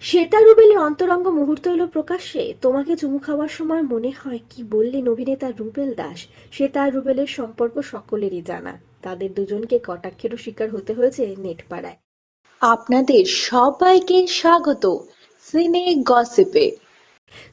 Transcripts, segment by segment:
শ্বেতা রুবেলের অন্তরঙ্গ মুহূর্ত এলো প্রকাশ্যে। তোমাকে চুমু খাওয়ার সময় মনে হয় কি বললেন অভিনেতা রুবেল দাস? শ্বেতা রুবেলের সম্পর্ক সকলেরই জানা। তাদের দুজনকে কটাক্ষেরও শিকার হতে হয়েছে নেটপাড়ায়। আপনাদের সবাইকে স্বাগত। সিনে গসিপে।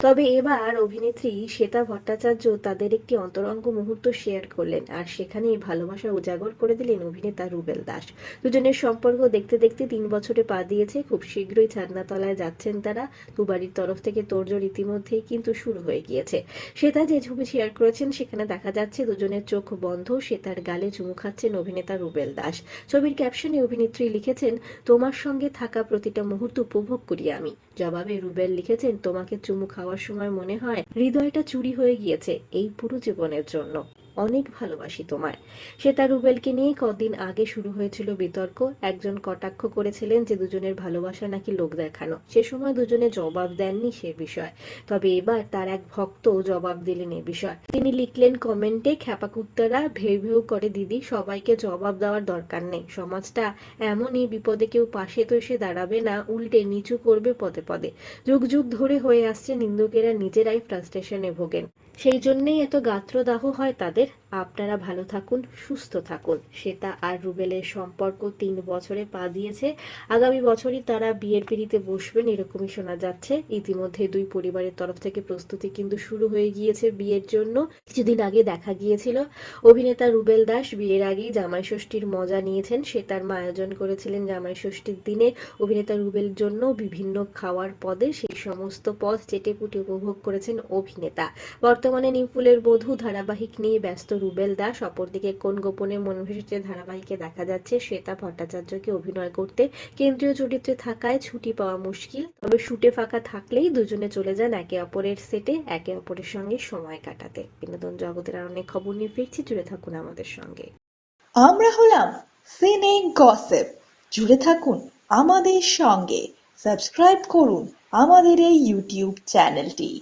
তবে এবার অভিনেত্রী শ্বেতা ভট্টাচার্য তাদের একটি অন্তরঙ্গ মুহূর্ত শেয়ার করলেন আর সেখানেই ভালোবাসা উজাগর করে দিলেন অভিনেতা রুবেল দাস। দুজনের সম্পর্ক দেখতে দেখতে তিন বছরে পা দিয়েছে, খুব শীঘ্রই ছাদনাতলায় যাচ্ছেন তারা। দুবারির তরফ থেকে তোড়জোড় ইতিমধ্যেই কিন্তু শুরু হয়ে গিয়েছে। শ্বেতা যে ছবি শেয়ার করেছেন, সেখানে দেখা যাচ্ছে দুজনের চোখ বন্ধ, শ্বেতার গালে চুমু খাচ্ছেন অভিনেতা রুবেল দাস। ছবির ক্যাপশনে অভিনেত্রী লিখেছেন, তোমার সঙ্গে থাকা প্রতিটা মুহূর্ত উপভোগ করি আমি। জবাবে রুবেল লিখেছেন, তোমাকে চুমু খাওয়ার সময় মনে হয় হৃদয়টা চুরি হয়ে গিয়েছে এই পুরো জীবনের জন্য। অনেক ভালোবাসি তোমায়। শ্বেতা রুবেলকে নিয়ে কদিন আগে শুরু হয়েছিল বিতর্ক। একজন কটাক্ষ করেছিলেন যে দুজনের ভালোবাসা নাকি লোক দেখানো। সে সময় দুজনে জবাব দেননি সে বিষয়। তবে এবার তার এক ভক্ত জবাব দিলেন এ বিষয়। তিনি লিখলেন কমেন্টে, খ্যাপাকুত্তারা, ভেউ ভেউ করে দিদি, সবাইকে জবাব দেওয়ার দরকার নেই। সমাজটা এমনই, বিপদে কেউ পাশে তো এসে দাঁড়াবে না, উল্টে নিচু করবে পদে পদে। যুগ যুগ ধরে হয়ে আসছে নিন্দুকেরা নিজেরাই ফ্রাস্ট্রেশনে ভোগেন। সেই জন্যেই এত গাত্রদাহ হয় তাদের। আমাদের আপনারা ভালো থাকুন, সুস্থ থাকুন। শ্বেতা আর রুবেলের সম্পর্ক তিন বছরে পা দিয়েছে। আগামী বছরই তারা বিয়ের পিড়িতে বসবেন, এরকমই শোনা যাচ্ছে। ইতিমধ্যে দুই পরিবারের তরফ থেকে প্রস্তুতি কিন্তু শুরু হয়ে গিয়েছে বিয়ের জন্য। কিছুদিন আগে দেখা গিয়েছিল অভিনেতা রুবেল দাস। বিয়ের আগেই জামাই ষষ্ঠীর মজা নিয়েছেন। সে তার মা আয়োজন করেছিলেন জামাই ষষ্ঠীর দিনে অভিনেতা রুবেল জন্য বিভিন্ন খাওয়ার পদে। সেই সমস্ত পদ চেটে পুটে উপভোগ করেছেন অভিনেতা। বর্তমানে নিমফুলের বধূ ধারাবাহিক নিয়ে ব্যস্ত রুবেল দাস, অপরদিকে কোন গোপনে মন ভেসেছে ধারাবাহিকে দেখা যাচ্ছে শ্বেতা ভট্টাচার্যকে অভিনয় করতে। কেন্দ্রীয় চরিত্রে থাকায় ছুটি পাওয়া মুশকিল, তবে শুটে ফাঁকা থাকলেই দুজনে চলে যান একে অপরের সেটে, একে অপরের সঙ্গে সময় কাটাতে। বিনোদন জগতের আর অনেক খবর নিয়ে ফিরছি, জুড়ে থাকুন আমাদের সঙ্গে। আমরা হলাম সিনে গসেপ। জুড়ে থাকুন আমাদের সঙ্গে। সাবস্ক্রাইব করুন আমাদের এই ইউটিউব চ্যানেলটি।